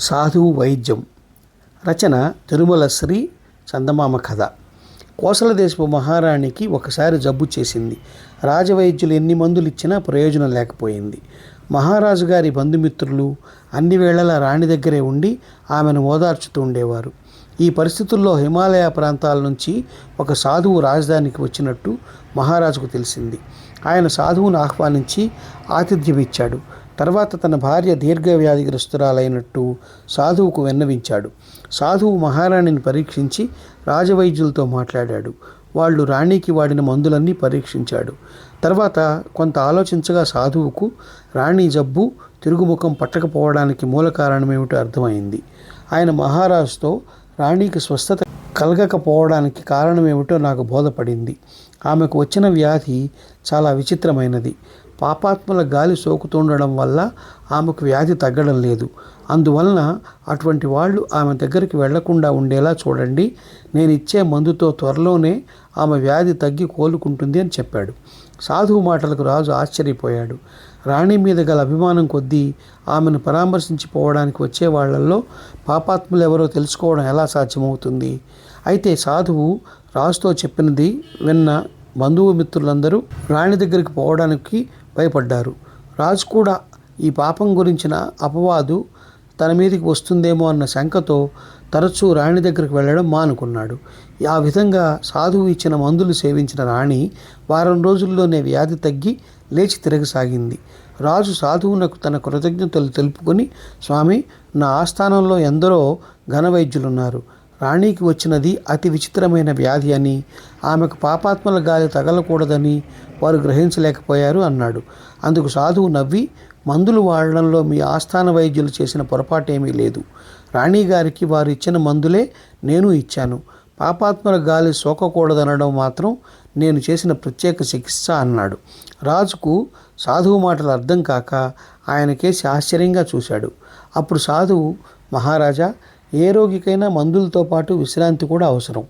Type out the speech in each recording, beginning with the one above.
సాధువు వైద్యం. రచన తిరుమల శ్రీ చందమామ కథ. కోసల దేశపు మహారాణికి ఒకసారి జబ్బు చేసింది. రాజవైద్యులు ఎన్ని మందులు ఇచ్చినా ప్రయోజనం లేకపోయింది. మహారాజు గారి బంధుమిత్రులు అన్ని వేళలా రాణి దగ్గరే ఉండి ఆమెను ఓదార్చుతూ ఉండేవారు. ఈ పరిస్థితుల్లో హిమాలయ ప్రాంతాల నుంచి ఒక సాధువు రాజధానికి వచ్చినట్టు మహారాజుకు తెలిసింది. ఆయన సాధువును ఆహ్వానించి ఆతిథ్యం ఇచ్చాడు తర్వాత తన భార్య దీర్ఘవ్యాధిగ్రస్తురాలైనట్టు సాధువుకు విన్నవించాడు. సాధువు మహారాణిని పరీక్షించి రాజవైద్యులతో మాట్లాడాడు. వాళ్ళు రాణికి వాడిన మందులన్నీ పరీక్షించాడు. తర్వాత కొంత ఆలోచించగా సాధువుకు రాణి జబ్బు తిరుగుముఖం పట్టకపోవడానికి మూల కారణమేమిటో అర్థమైంది. ఆయన మహారాజుతో రాణికి స్వస్థత కలగకపోవడానికి కారణమేమిటో నాకు బోధపడింది. ఆమెకు వచ్చిన వ్యాధి చాలా విచిత్రమైనది. పాపాత్మల గాలి సోకుతుండడం వల్ల ఆమెకు వ్యాధి తగ్గడం లేదు. అందువలన అటువంటి వాళ్ళు ఆమె దగ్గరికి వెళ్ళకుండా ఉండేలా చూడండి. నేను ఇచ్చే మందుతో త్వరలోనే ఆమె వ్యాధి తగ్గి కోలుకుంటుంది అని చెప్పాడు. సాధువు మాటలకు రాజు ఆశ్చర్యపోయాడు. రాణి మీద గల అభిమానం కొద్దీ ఆమెను పరామర్శించిపోవడానికి వచ్చే వాళ్ళల్లో పాపాత్ములు ఎవరో తెలుసుకోవడం ఎలా సాధ్యమవుతుంది? అయితే సాధువు రాజుతో చెప్పినది విన్న బంధువు మిత్రులందరూ రాణి దగ్గరికి పోవడానికి భయపడ్డారు. రాజు కూడా ఈ పాపం గురించిన అపవాదు తన మీదకి వస్తుందేమో అన్న శంకతో తరచూ రాణి దగ్గరికి వెళ్ళడం మానుకున్నాడు. ఆ విధంగా సాధువు ఇచ్చిన మందులు సేవించిన రాణి వారం రోజుల్లోనే వ్యాధి తగ్గి లేచి తిరగసాగింది. రాజు సాధువునకు తన కృతజ్ఞతలు తెలుపుకొని స్వామి నా ఆస్థానంలో ఎందరో ఘనవైద్యులున్నారు రాణికి వచ్చినది అతి విచిత్రమైన వ్యాధి అని ఆమెకు పాపాత్మల గాలి తగలకూడదని వారు గ్రహించలేకపోయారు అన్నాడు. అందుకు సాధువు నవ్వి మందులు వాడడంలో మీ ఆస్థాన వైద్యులు చేసిన పొరపాటేమీ లేదు. రాణిగారికి వారు ఇచ్చిన మందులే నేను ఇచ్చాను. పాపాత్మల గాలి సోకకూడదనడం మాత్రం నేను చేసిన ప్రత్యేక చికిత్స అన్నాడు. రాజుకు సాధువు మాటలు అర్థం కాక ఆయనకేసి ఆశ్చర్యంగా చూశాడు. అప్పుడు సాధువు మహారాజా ఏ రోగికైనా మందులతో పాటు విశ్రాంతి కూడా అవసరం.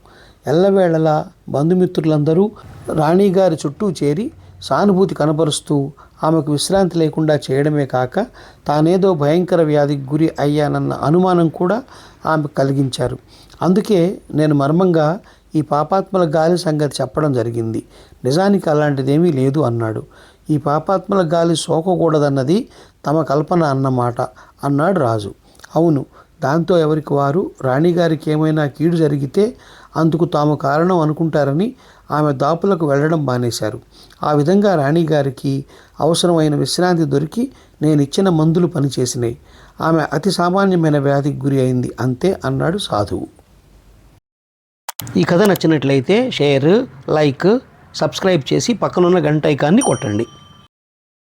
ఎల్లవేళలా బంధుమిత్రులందరూ రాణిగారి చుట్టూ చేరి సానుభూతి కనపరుస్తూ ఆమెకు విశ్రాంతి లేకుండా చేయడమే కాక తానేదో భయంకర వ్యాధికి గురి అయ్యానన్న అనుమానం కూడా ఆమె కలిగించారు. అందుకే నేను మర్మంగా ఈ పాపాత్మల గాలి సంగతి చెప్పడం జరిగింది. నిజానికి అలాంటిదేమీ లేదు అన్నాడు. ఈ పాపాత్మల గాలి సోకకూడదన్నది తమ కల్పన అన్నమాట అన్నాడు రాజు. అవును దాంతో ఎవరికి వారు రాణిగారికి ఏమైనా కీడు జరిగితే అందుకు తాము కారణం అనుకుంటారని ఆమె దాపులకు వెళ్ళడం మానేశారు. ఆ విధంగా రాణిగారికి అవసరమైన విశ్రాంతి దొరికి నేను ఇచ్చిన మందులు పనిచేసినాయి ఆమె అతి సామాన్యమైన వ్యాధికి గురి అయింది అంతే అన్నాడు సాధువు. ఈ కథ నచ్చినట్లయితే షేర్ లైక్ సబ్స్క్రైబ్ చేసి పక్కనున్న గంట ఐకాన్ని కొట్టండి.